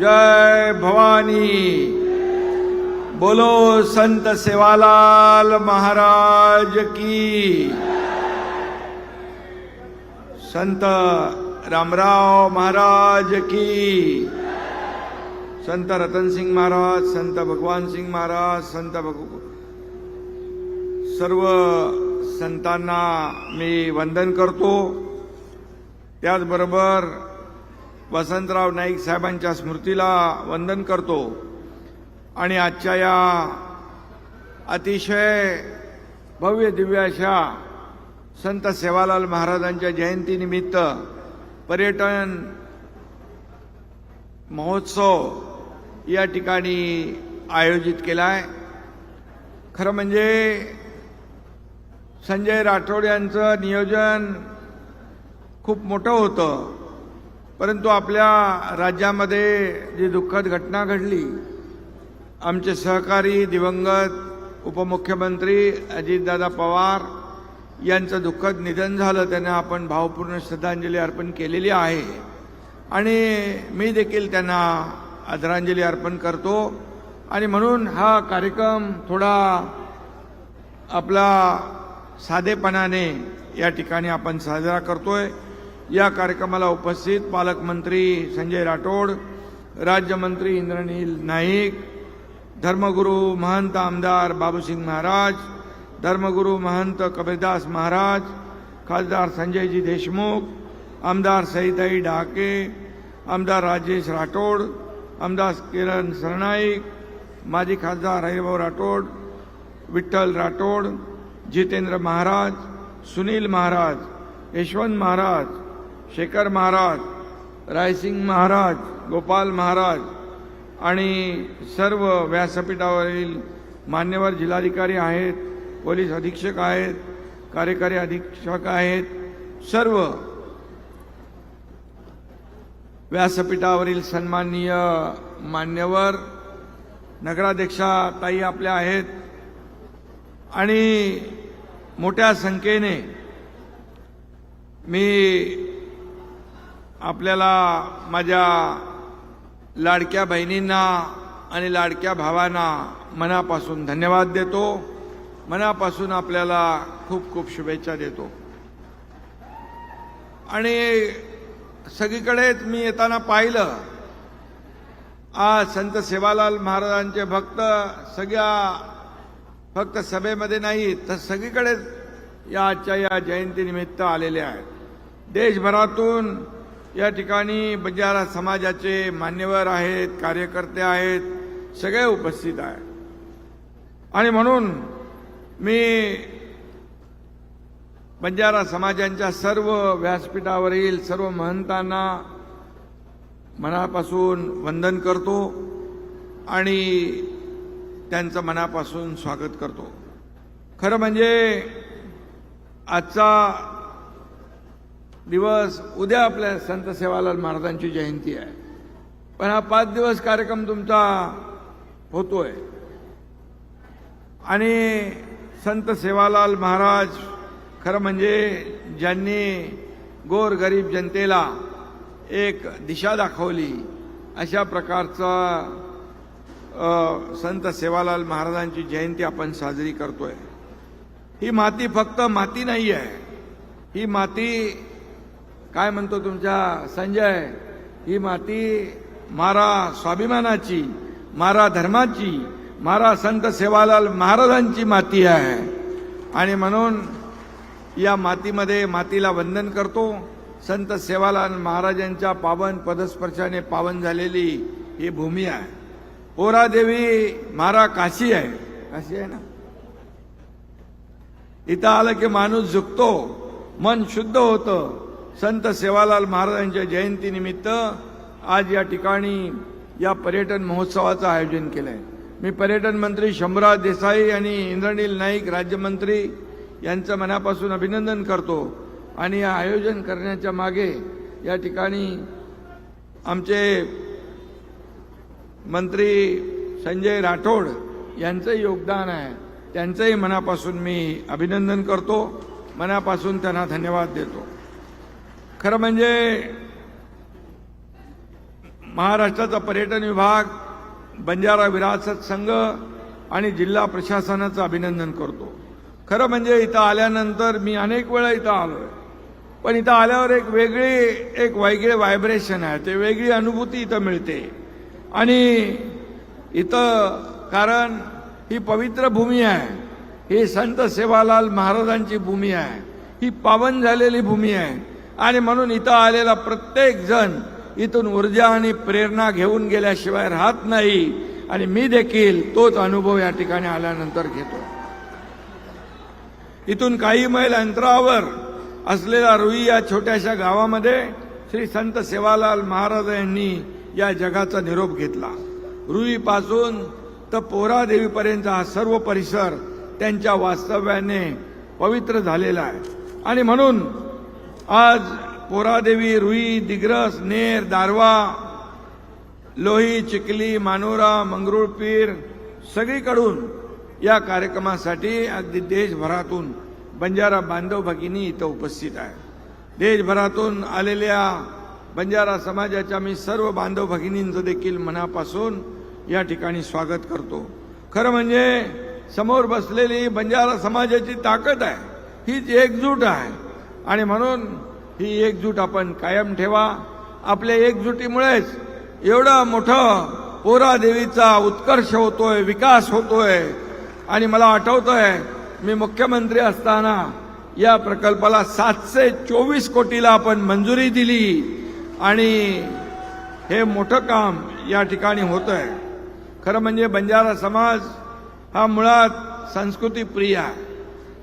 जय भवानी। बोलो संत सेवालाल महाराज की। संत रामराव महाराज की। संत रतनसिंग महाराज संत भगवान सिंग महाराज संत भग सर्व संतांना मी वंदन करतो. त्याचबरोबर वसंतराव नाईक साहेबांच्या स्मृतीला वंदन करतो. आणि आजच्या या अतिशय भव्य दिव्य अशा संत सेवालाल महाराजांच्या जयंतीनिमित्त पर्यटन महोत्सव या ठिकाणी आयोजित केला आहे खरं म्हणजे संजय राठोड यांचं नियोजन खूप मोठं होतं. परंतु आपल्या राज्यामध्ये जी दुःखद घटना घडली आमचे सहकारी दिवंगत उपमुख्यमंत्री अजितदादा पवार यांचं दुःखद निधन झालं त्यांना आपण भावपूर्ण श्रद्धांजली अर्पण केलेली आहे. आणि मी देखील त्यांना आदरांजली अर्पण करतो. आणि म्हणून हा कार्यक्रम थोडा आपला साधेपणाने या ठिकाणी आपण साजरा करतोय. या कार्यक्रमाला उपस्थित पालकमंत्री संजय राठोड राज्यमंत्री इंद्रनील नाईक धर्मगुरू महंत आमदार बाबूसिंग महाराज धर्मगुरू महंत कबीरदास महाराज खासदार संजयजी देशमुख आमदार सईताई डाके आमदार राजेश राठोड आमदार किरण सरनाईक माजी खासदार हरिभाऊ राठोड विठ्ठल राठोड जितेंद्र महाराज सुनील महाराज यशवंत महाराज शेखर महाराज रायसिंग महाराज गोपाल महाराज आणि सर्व व्यासपीठावरील मान्यवर जिल्हाधिकारी आहेत पोलीस अधीक्षक आहेत कार्यकारी अधीक्षक आहेत सर्व व्यासपीठावरील सन्माननीय मान्यवर नगराध्यक्षा ताई आपल्या आहेत आणि मोठ्या संख्येने मी आपल्याला माझ्या लाडक्या बहिणींना आणि लाडक्या भावांना मनापासून धन्यवाद देतो. मनापासून आपल्याला खूप खूप शुभेच्छा देतो. आणि सगळीकडेच मी येताना पाहिलं आज संत सेवालाल महाराजांचे भक्त सगळ्या फक्त सभेमध्ये नाही तर सगळीकडेच या आजच्या या जयंतीनिमित्त आलेले आहेत. देशभरातून या ठिकाणी बंजारा समाजाचे मान्यवर आहेत कार्यकर्ते आहेत सगळे उपस्थित आहेत. आणि म्हणून मी बंजारा समाजांच्या सर्व व्यासपीठावरील सर्व महंतांना मनापासून वंदन करतो आणि त्यांचं मनापासून स्वागत करतो. खरं म्हणजे आजचा दिवस उद्या आपल्या संत सेवालाल महाराजांची जयंती आहे. पण हा पाच दिवस कार्यक्रम तुमचा होतोय. आणि संत सेवालाल महाराज खरं म्हणजे ज्यांनी गोर गरीब जनतेला एक दिशा दाखवली अशा प्रकारचा संत सेवालाल महाराजांची जयंती आपण साजरी करतोय. ही माती फक्त माती नाही आहे ही माती काय म्हणतो तुमच्या संजय? ही माती मारा स्वाभिमानाची मारा धर्माची मारा संत सेवालाल महाराजांची माती आहे. आणि म्हणून या मातीमध्ये मातीला वंदन करतो. संत सेवालाल महाराजांच्या पावन पदस्पर्शाने पावन झालेली ही भूमी आहे. पोरादेवी मारा काशी आहे. काशी आहे ना? इथं आलं की माणूस झुकतो मन शुद्ध होतं. संत सेवालाल महाराजांच्या जयंतीनिमित्त आज या ठिकाणी या पर्यटन महोत्सवाचं आयोजन केलं आहे मी पर्यटन मंत्री शंभराज देसाई आणि इंद्रनील नाईक राज्यमंत्री यांचं मनापासून अभिनंदन करतो आणि या आयोजन करण्याच्या मागे या ठिकाणी आमचे मंत्री संजय राठोड यांचं योगदान आहे. त्यांचंही मनापासून मी अभिनंदन करतो. मनापासून त्यांना धन्यवाद देतो. खरं म्हणजे महाराष्ट्राचा पर्यटन विभाग बंजारा विरासत संघ आणि जिल्हा प्रशासनाचं अभिनंदन करतो. खरं म्हणजे इथं आल्यानंतर मी अनेक वेळा इथं आलोय. पण इथं आल्यावर एक वेगळी एक वेगळे व्हायब्रेशन आहे. ते वेगळी अनुभूती इथं मिळते. आणि इथं कारण ही पवित्र भूमी आहे. ही संत सेवालाल महाराजांची भूमी आहे. ही पावन झालेली भूमी आहे. आणि म्हणून इथं आलेला प्रत्येक जण इथून ऊर्जा आणि प्रेरणा घेऊन गेल्याशिवाय राहत नाही. आणि मी देखील तोच अनुभव या ठिकाणी आल्यानंतर घेतो. इथून काही मैल अंतरावर असलेल्या रुई या छोट्याशा गावामध्ये श्री संत सेवालाल महाराज यांनी या जगाचा निरोप घेतला. रुईपासून तर पोहरादेवीपर्यंत हा सर्व परिसर त्यांच्या वास्तव्याने पवित्र झालेला आहे. आणि म्हणून आज पोरादेवी रुई दिग्रस नेर दारवा लोही चिखली मानोरा मंगरुळपीर सगळीकडून या कार्यक्रमासाठी अगदी देशभरातून बंजारा बांधव भगिनी इथं उपस्थित आहे देशभरातून आलेल्या बंजारा समाजाच्या मी सर्व बांधव भगिनींचं देखील मनापासून या ठिकाणी स्वागत करतो. खरं म्हणजे समोर बसलेली बंजारा समाजाची ताकद आहे. हीच एकजूट आहे. आणि म्हणून ही एकजूट आपण कायम ठेवा. आपल्या एकजुटीमुळेच एवढं मोठं पोरा देवीचा उत्कर्ष होतोय विकास होतोय. आणि मला आठवतंय मी मुख्यमंत्री असताना या प्रकल्पाला सातशे चोवीस कोटीला आपण मंजुरी दिली. आणि हे मोठं काम या ठिकाणी होतं आहे खरं म्हणजे बंजारा समाज हा मुळात संस्कृतीप्रिय आहे.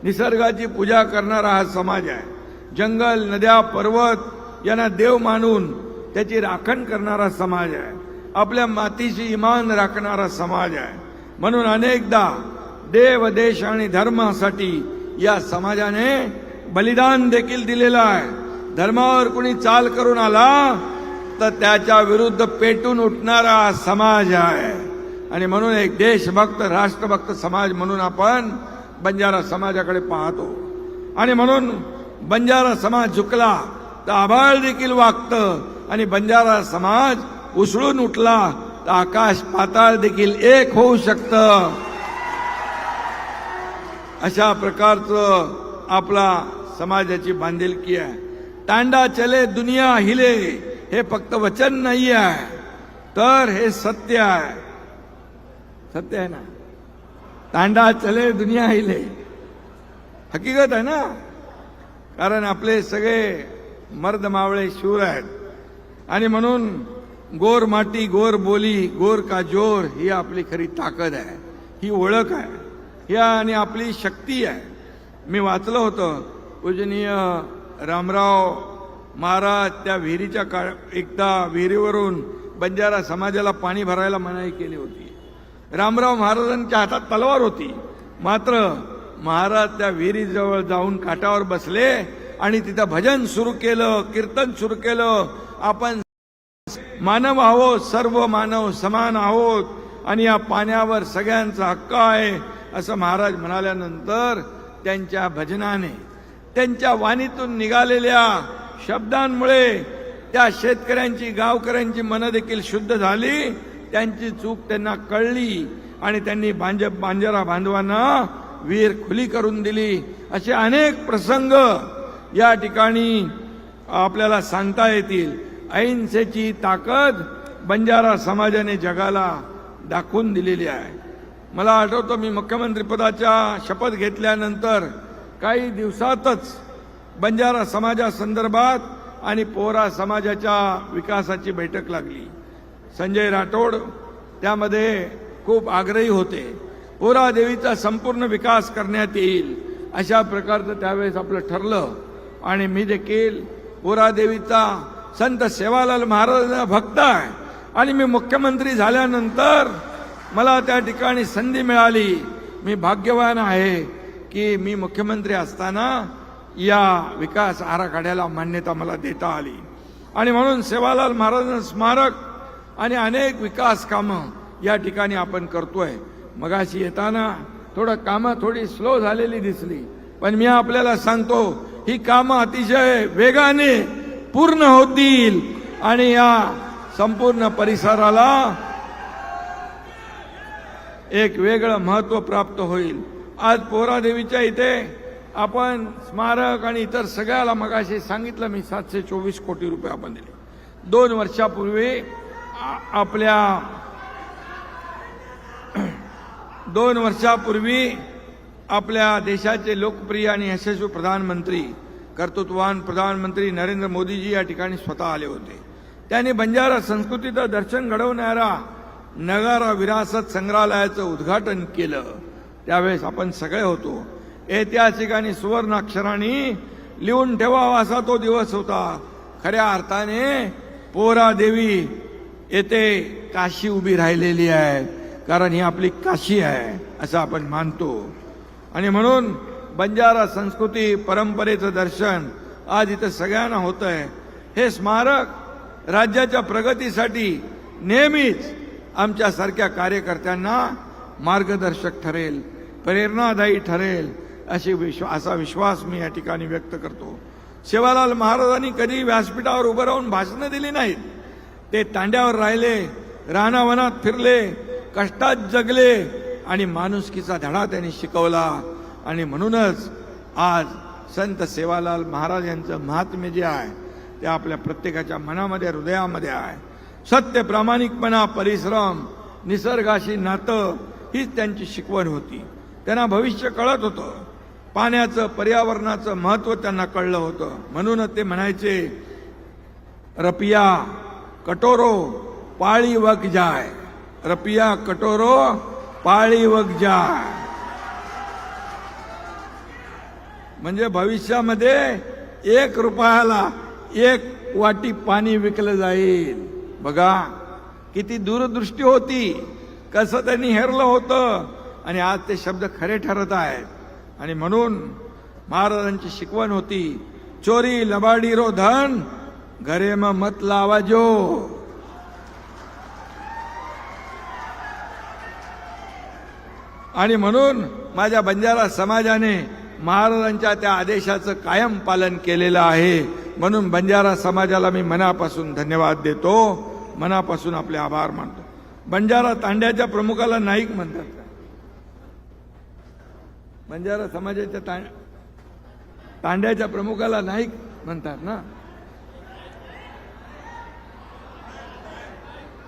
निसर्गाची पूजा करणारा हा समाज आहे. जंगल नद्या पर्वत यांना देव मानून त्याची राखण करणारा समाज आहे. आपल्या मातीशी इमान राखणारा समाज आहे. म्हणून अनेकदा देव देश आणि धर्मासाठी या समाजाने बलिदान देखील दिलेलं आहे. धर्मावर कुणी चाल करून आला तर त्याच्या विरुद्ध पेटून उठणारा समाज आहे. आणि म्हणून एक देशभक्त राष्ट्रभक्त समाज म्हणून आपण बंजारा समाजाकडे पाहतो. आणि म्हणून बंजारा समाज झुकला तर आभाळ देखील वागतं. आणि बंजारा समाज उसळून उठला तर आकाश पाताळ देखील एक होऊ शकतं. अशा प्रकारचं आपला समाजाची बांधिलकी आहे. तांडा चले दुनिया हिले हे फक्त वचन नाही आहे तर हे सत्य आहे. सत्य आहे ना? तांडा चले दुनिया हिले. हकीकत आहे ना? कारण आपले सगळे मर्द मावळे शूर आहेत. आणि म्हणून गोर माटी गोर बोली गोर का जोर ही आपली खरी ताकद आहे. ही ओळख आहे. ही आणि आपली शक्ती आहे. मी वाचलं होतं पूजनीय रामराव महाराज त्या विहिरीच्या काळ एकदा विहिरीवरून बंजारा समाजाला पाणी भरायला मनाई केली होती. रामराव महाराजांच्या हातात तलवार होती. मात्र महाराज त्या विहिरीजवळ जाऊन काठावर बसले आणि तिथं भजन सुरू केलं कीर्तन सुरू केलं. आपण मानव आहोत सर्व मानव समान आहोत आणि या पाण्यावर सगळ्यांचा हक्क आहे असं महाराज म्हणाल्यानंतर त्यांच्या भजनाने त्यांच्या वाणीतून निघालेल्या शब्दांमुळे त्या शेतकऱ्यांची गावकऱ्यांची मनं देखील शुद्ध झाली त्यांची चूक त्यांना कळली आणि त्यांनी बांज बांजरा बांधवांना वीर खुली करून दिली. असे अनेक प्रसंग या ठिकाणी आपल्याला सांगता येतील. अहिंसेची ताकद बंजारा समाजाने जगाला दाखवून दिलेली आहे. मला आठवतं मी मुख्यमंत्रीपदाच्या शपथ घेतल्यानंतर काही दिवसातच बंजारा समाजासंदर्भात आणि पोरा समाजाच्या विकासाची बैठक लागली. संजय राठोड त्यामध्ये खूप आग्रही होते. पोरा देवीचा संपूर्ण विकास करण्यात येईल. अशा प्रकारचं त्यावेळेस आपलं ठरलं. आणि मी देखील पोरा देवीचा संत सेवालाल महाराजांचा भक्त आहे. आणि मी मुख्यमंत्री झाल्यानंतर मला त्या ठिकाणी संधी मिळाली. मी भाग्यवान आहे की मी मुख्यमंत्री असताना या विकास आराखड्याला मान्यता मला देता आली. आणि म्हणून सेवालाल महाराजांचं स्मारक आणि अनेक विकास कामं या ठिकाणी आपण करतोय. मगाशी येताना थोडं कामं थोडी स्लो झालेली दिसली. पण मी आपल्याला सांगतो ही कामं अतिशय वेगाने पूर्ण होतील आणि या संपूर्ण परिसराला एक वेगळं महत्त्व प्राप्त होईल. आज पोहरादेवीच्या इथे आपण स्मारक आणि इतर सगळ्याला मगाशी सांगितलं मी सातशे चोवीस कोटी रुपये आपण दिले. दोन वर्षापूर्वी आपल्या दोन वर्षापूर्वी आपल्या देशाचे लोकप्रिय आणि यशस्वी प्रधानमंत्री कर्तृत्ववान प्रधानमंत्री नरेंद्र मोदीजी या ठिकाणी स्वतः आले होते. त्यांनी बंजारा संस्कृतीचं दर्शन घडवणारा नगारा विरासत संग्रहालयाचं उद्घाटन केलं. त्यावेळेस आपण सगळे होतो. ऐतिहासिक आणि सुवर्णाक्षरांनी लिहून ठेवावा असा तो दिवस होता. खऱ्या अर्थाने पोरा देवी येथे काशी उभी राहिलेली आहे कारण ही आपली काशी आहे असं आपण मानतो. आणि म्हणून बंजारा संस्कृती परंपरेचं दर्शन आज इथं सगळ्यांना होत आहे हे स्मारक राज्याच्या प्रगतीसाठी नेहमीच आमच्यासारख्या कार्यकर्त्यांना मार्गदर्शक ठरेल प्रेरणादायी ठरेल अशी विश्व असा विश्वास मी या ठिकाणी व्यक्त करतो. सेवालाल महाराजांनी कधी व्यासपीठावर उभं राहून भाषणं दिली नाहीत. ते तांड्यावर राहिले रानावनात फिरले कष्टात जगले आणि माणुसकीचा धडा त्यांनी शिकवला. आणि म्हणूनच आज संत सेवालाल महाराज यांचं महात्म्य जे आहे ते आपल्या प्रत्येकाच्या मनामध्ये हृदयामध्ये आहे. सत्य प्रामाणिकपणा परिश्रम निसर्गाशी नातं हीच त्यांची शिकवण होती. त्यांना भविष्य कळत होतं. पाण्याचं पर्यावरणाचं महत्त्व त्यांना कळलं होतं. म्हणूनच ते म्हणायचे रपिया कटोरो पाळी वक जाय. रपिया कटोरो पाळी वगजा म्हणजे भविष्यामध्ये एक रुपयाला एक वाटी पाणी विकलं जाईल. बघा किती दूरदृष्टी होती. कसं त्यांनी हेरलं होतं. आणि आज ते शब्द खरे ठरत आहेत. आणि म्हणून महाराजांची शिकवण होती चोरी लबाडी रो धन घरे म मत लावाजो. आणि म्हणून माझ्या बंजारा समाजाने महाराजांच्या त्या आदेशाचं कायम पालन केलेलं आहे. म्हणून बंजारा समाजाला मी मनापासून धन्यवाद देतो. मनापासून आपले आभार मानतो. बंजारा तांड्याच्या प्रमुखाला नाईक म्हणतात. बंजारा समाजाच्या तां- तांड्याच्या प्रमुखाला नाईक म्हणतात ना?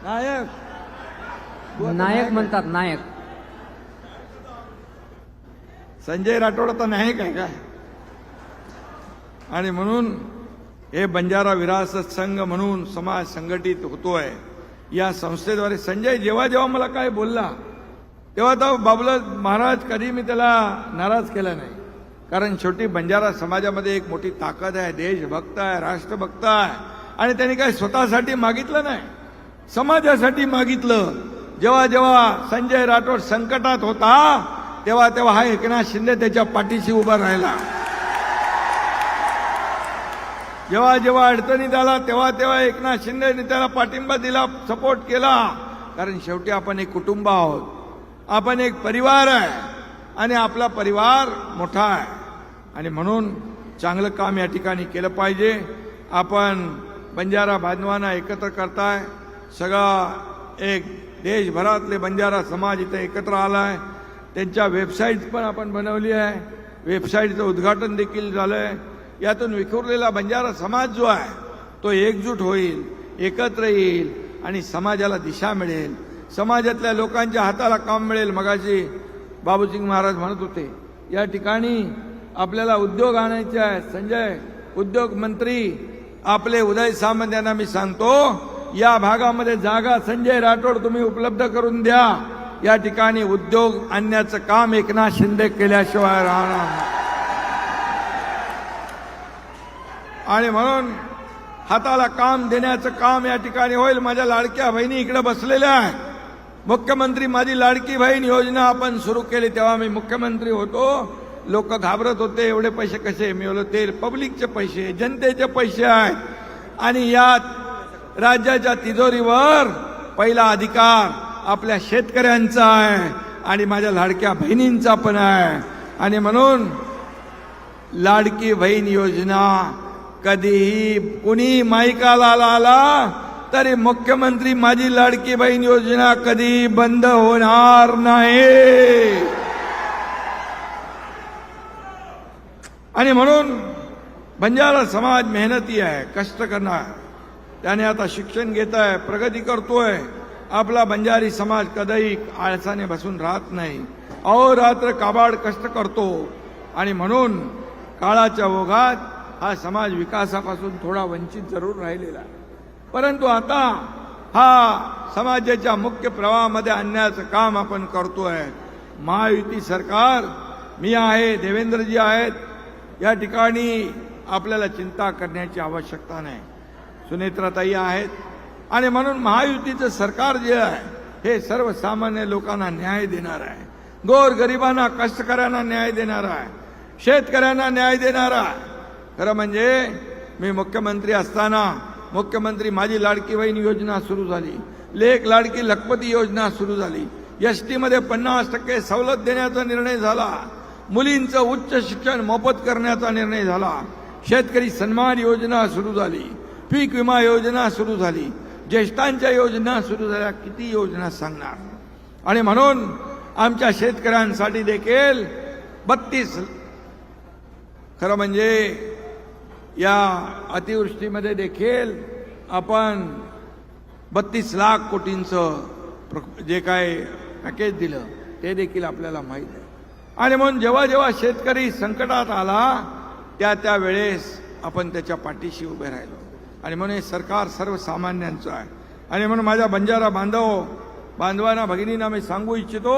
नायक. नायक म्हणतात नायक. संजय राठोड आता नाही काय का? आणि म्हणून हे बंजारा विरासत संघ म्हणून समाज संघटित होतोय. या संस्थेद्वारे संजय जेव्हा जेव्हा मला काय बोलला तेव्हा तो बाबूलाल महाराज कधी मी त्याला नाराज केला नाही. कारण शेवटी बंजारा समाजामध्ये एक मोठी ताकद आहे देशभक्त आहे राष्ट्रभक्त आहे. आणि त्यांनी काही स्वतःसाठी मागितलं नाही? समाजासाठी मागितलं. जेव्हा जेव्हा संजय राठोड संकटात होता तेव्हा तेव्हा हा एकनाथ शिंदे त्याच्या पाठीशी उभा राहिला. जेव्हा जेव्हा अडचणीत आला तेव्हा तेव्हा एकनाथ शिंदेने त्याला पाठिंबा दिला सपोर्ट केला. कारण शेवटी आपण एक कुटुंब आहोत. आपण एक परिवार आहे. आणि आपला परिवार मोठा आहे. आणि म्हणून चांगलं काम या ठिकाणी केलं पाहिजे. आपण बंजारा बांधवांना एकत्र करताय. सगळा एक देशभरातले बंजारा समाज इथे एकत्र आलाय. त्यांच्या वेबसाईट पण आपण बनवली आहे. वेबसाईटचं उद्घाटन देखील झालंय. यातून विखुरलेला बंजारा समाज जो आहे तो एकजूट होईल एकत्र येईल आणि समाजाला दिशा मिळेल. समाजातल्या लोकांच्या हाताला काम मिळेल मगाशी बाबूसिंग महाराज म्हणत होते. या ठिकाणी आपल्याला उद्योग आणायचे आहे संजय उद्योग मंत्री आपले उदय सामंत यांना मी सांगतो या भागामध्ये जागा संजय राठोड तुम्ही उपलब्ध करून द्या. या ठिकाणी उद्योग आणण्याचं काम एकनाथ शिंदे केल्याशिवाय राहणार आणि म्हणून हाताला काम देण्याचं काम या ठिकाणी होईल. माझ्या लाडक्या बहिणी इकडे बसलेल्या आहेत. मुख्यमंत्री माझी लाडकी बहीण योजना आपण सुरू केली तेव्हा मी मुख्यमंत्री होतो. लोक घाबरत होते एवढे पैसे कसे? मिळवले ते पब्लिकचे पैसे जनतेचे पैसे आहेत. आणि यात राज्याच्या तिजोरीवर पहिला अधिकार आपल्या शेतकऱ्यांचा आहे आणि माझ्या लाडक्या बहिणींचा पण आहे. आणि म्हणून लाडकी बहीण योजना कधीही कुणी माईकाला आला तरी मुख्यमंत्री माझी लाडकी बहीण योजना कधी बंद होणार नाही. आणि म्हणून बंजारा समाज मेहनती आहे कष्ट करणार त्याने आता शिक्षण घेत आहे प्रगती करतोय. आपला बंजारी समाज कधीही आळसाने बसून राहत नाही. अहोरात्र काबाड कष्ट करतो आणि म्हणून काळाच्या ओघात हा समाज विकासापासून थोडा वंचित जरूर राहिलेला परंतु आता हा समाजाच्या मुख्य प्रवाहामध्ये आणण्याचं काम आपण करतोय. महायुती सरकार मी आहे देवेंद्रजी आहेत या ठिकाणी आपल्याला चिंता करण्याची आवश्यकता नाही. सुनेत्राताई आहेत आणि म्हणून महायुतीचं सरकार जे आहे हे सर्वसामान्य लोकांना न्याय देणार आहे. गोर गरिबांना कष्टकऱ्यांना न्याय देणार आहे. शेतकऱ्यांना न्याय देणार आहे. खरं म्हणजे मी मुख्यमंत्री असताना मुख्यमंत्री माझी लाडकी बहीण योजना सुरू झाली. लेख लाडकी लखपती योजना सुरू झाली. एस टीमध्ये पन्नास टक्के सवलत देण्याचा निर्णय झाला. मुलींचं उच्च शिक्षण मोफत करण्याचा निर्णय झाला. शेतकरी सन्मान योजना सुरू झाली. पीक विमा योजना सुरू झाली. ज्येष्ठांच्या योजना सुरू झाल्या किती योजना सांगणार? आणि म्हणून आमच्या शेतकऱ्यांसाठी देखील बत्तीस खरं म्हणजे या अतिवृष्टीमध्ये देखील आपण बत्तीस लाख कोटींचं प्र- जे काय पॅकेज दिलं ते देखील आपल्याला माहीत आहे. आणि म्हणून जेव्हा जेव्हा शेतकरी संकटात आला त्या त्या वेळेस आपण त्याच्या पाठीशी उभे राहिलो. आणि म्हणून हे सरकार सर्वसामान्यांचं आहे. आणि म्हणून माझ्या बंजारा बांधव बांधवांना भगिनींना मी सांगू इच्छितो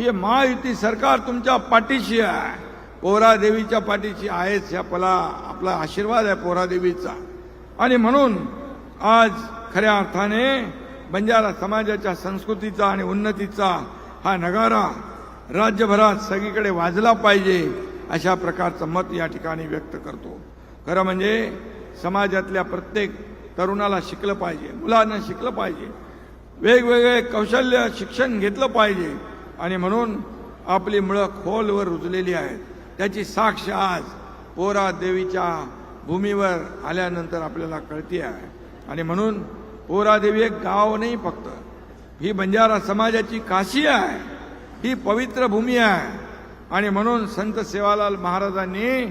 हे महायुती सरकार तुमच्या पाठीशी आहे. पोहरा देवीच्या पाठीशी आहेच ह्या पला आपला आशीर्वाद आहे पोहरा देवीचा. आणि म्हणून आज खऱ्या अर्थाने बंजारा समाजाच्या संस्कृतीचा आणि उन्नतीचा हा नगारा राज्यभरात सगळीकडे वाजला पाहिजे अशा प्रकारचं मत या ठिकाणी व्यक्त करतो. खरं म्हणजे समाजातल्या प्रत्येक तरुणाला शिकलं पाहिजे मुलांना शिकलं पाहिजे वेगवेगळे कौशल्य शिक्षण घेतलं पाहिजे. आणि म्हणून आपली मुळं खोलवर रुजलेली आहेत. त्याची साक्ष आज पोरा देवीच्या भूमीवर आल्यानंतर आपल्याला कळती आहे. आणि म्हणून पोरादेवी एक गाव नाही फक्त. ही बंजारा समाजाची काशी आहे. ही पवित्र भूमी आहे. आणि म्हणून संत सेवालाल महाराजांनी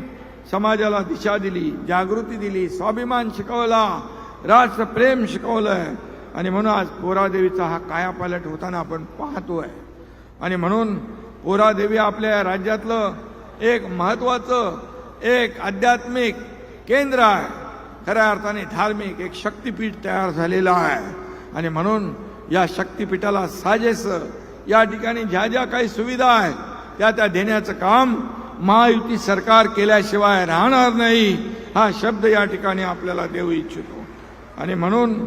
समाजाला दिशा दिली जागृती दिली स्वाभिमान शिकवला राष्ट्रप्रेम शिकवलंय. आणि म्हणून आज पोरादेवीचा हा कायापालट होताना आपण पाहतोय. आणि म्हणून पोरादेवी आपल्या राज्यातलं एक महत्वाचं एक आध्यात्मिक केंद्र आहे. खऱ्या अर्थाने धार्मिक एक शक्तीपीठ तयार झालेलं आहे. आणि म्हणून या शक्तीपीठाला साजेस या ठिकाणी ज्या ज्या काही सुविधा आहेत त्या त्या देण्याचं काम महायुती सरकार केल्याशिवाय राहणार नाही हा शब्द या ठिकाणी आपल्याला देऊ इच्छितो. आणि म्हणून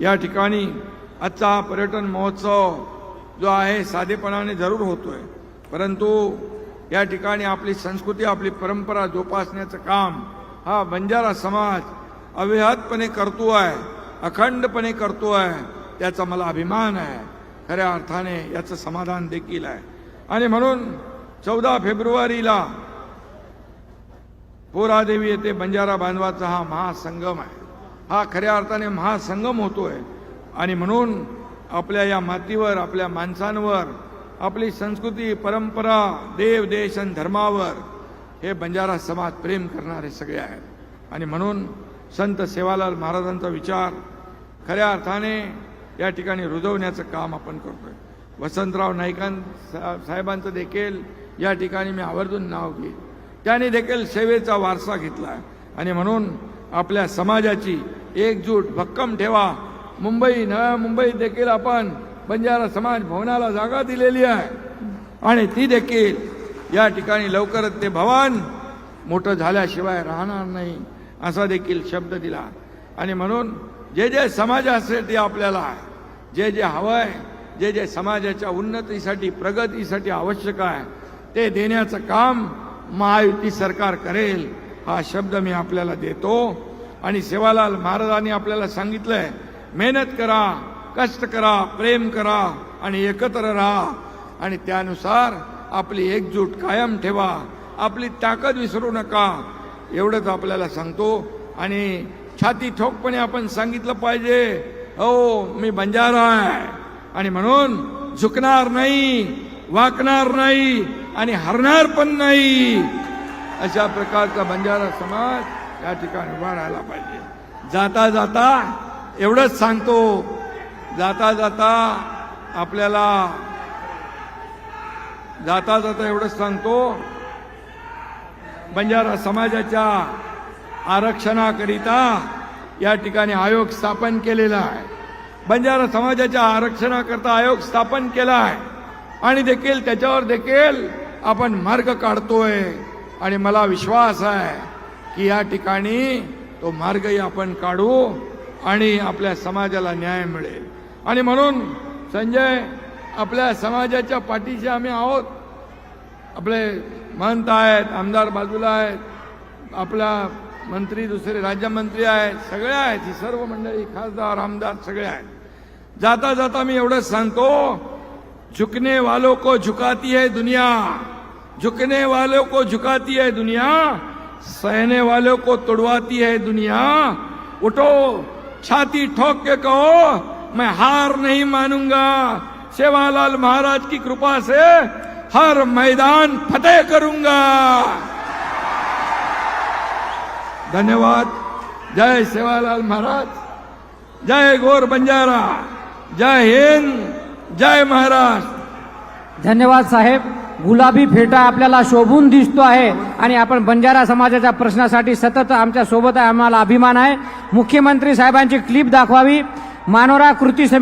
या ठिकाणी आजचा हा पर्यटन महोत्सव जो आहे साधेपणाने जरूर होतोय. परंतु या ठिकाणी आपली संस्कृती आपली परंपरा जोपासण्याचं काम हा बंजारा समाज अविहतपणे करतो आहे अखंडपणे करतो आहे त्याचा मला अभिमान आहे. खऱ्या अर्थाने याचं समाधान देखील आहे. आणि म्हणून चौदा फेब्रुवारीला पोरादेवी येथे बंजारा बांधवाचा हा महासंगम आहे. हा खऱ्या अर्थाने महासंगम होतोय. आणि म्हणून आपल्या या मातीवर आपल्या माणसांवर आपली संस्कृती परंपरा देव देश आणि धर्मावर हे बंजारा समाज प्रेम करणारे सगळे आहेत. आणि म्हणून संत सेवालाल महाराजांचा विचार खऱ्या अर्थाने या ठिकाणी रुजवण्याचं काम आपण करतोय. वसंतराव नाईकां सा- साहेबांचं देखील या ठिकाणी मी आवर्जून नाव घेईन. त्याने देखील सेवेचा वारसा घेतला. आणि म्हणून आपल्या समाजाची एकजूट भक्कम ठेवा. मुंबई नव्या मुंबईत देखील आपण बंजारा समाज भवनाला जागा दिलेली आहे. आणि ती देखील या ठिकाणी लवकरच ते भवन मोठं झाल्याशिवाय राहणार नाही असा देखील शब्द दिला. आणि म्हणून जे जे समाजासाठी आपल्याला जे जे हवं आहे जे जे समाजाच्या उन्नतीसाठी प्रगतीसाठी आवश्यक आहे ते देण्याचं काम महायुती सरकार करेल हा शब्द मी आपल्याला देतो. आणि सेवालाल महाराजांनी आपल्याला सांगितलंय मेहनत करा कष्ट करा प्रेम करा आणि एकत्र राहा. आणि त्यानुसार आपली एकजूट कायम ठेवा. आपली ताकद विसरू नका. एवढंच आपल्याला सांगतो. आणि छाती ठोकपणे आपण सांगितलं पाहिजे हो मी बंजारा आहे. आणि म्हणून झुकणार नाही वाकणार नाही आणि हरणार पण नाही. अशा प्रकारचा बंजारा समाज या ठिकाणी उभा राहायला पाहिजे. जाता जाता एवढंच सांगतो. जाता जाता आपल्याला जाता जाता एवढंच सांगतो. बंजारा समाजाच्या आरक्षणाकरिता या ठिकाणी आयोग स्थापन केलेला आहे. बंजारा समाजाच्या आरक्षणाकरता आयोग स्थापन केला आहे. आणि देखील त्याच्यावर देखील आपण मार्ग काढतोय. आणि मला विश्वास आहे की या ठिकाणी तो मार्गही आपण काढू आणि आपल्या समाजाला न्याय मिळेल. आणि म्हणून संजय आपल्या समाजाच्या पाठीशी आम्ही आहोत. आपले महंत आहेत आमदार बाजूला आहेत आपला मंत्री, दुसरे राज्यमंत्री आहेत, सगळे आहेत. ही सर्व मंडळी, खासदार, आमदार सगळे आहेत. जाता जाता मी एवढंच सांगतो झुकने वालों को झुकाती है दुनिया. झुकने वालों को झुकाती है दुनिया. सहने वालों को तोड़वाती है दुनिया. उठो, छाती ठोक के कहो, मैं हार नहीं मानूँगा. सेवालाल महाराज की कृपा से हर मैदान फतेह करूँगा. धन्यवाद. जय सेवालाल महाराज. जय गोर बंजारा. जय हिंद. जय महाराष्ट्र. धन्यवाद साहेब. गुलाबी फेटा आपल्याला शोभून दिसतो आहे आणि आपण बंजारा समाजाच्या प्रश्नासाठी सतत आमच्यासोबत आहे आम्हाला अभिमान आहे. मुख्यमंत्री साहेबांची क्लिप दाखवावी. मानोरा कृती समिती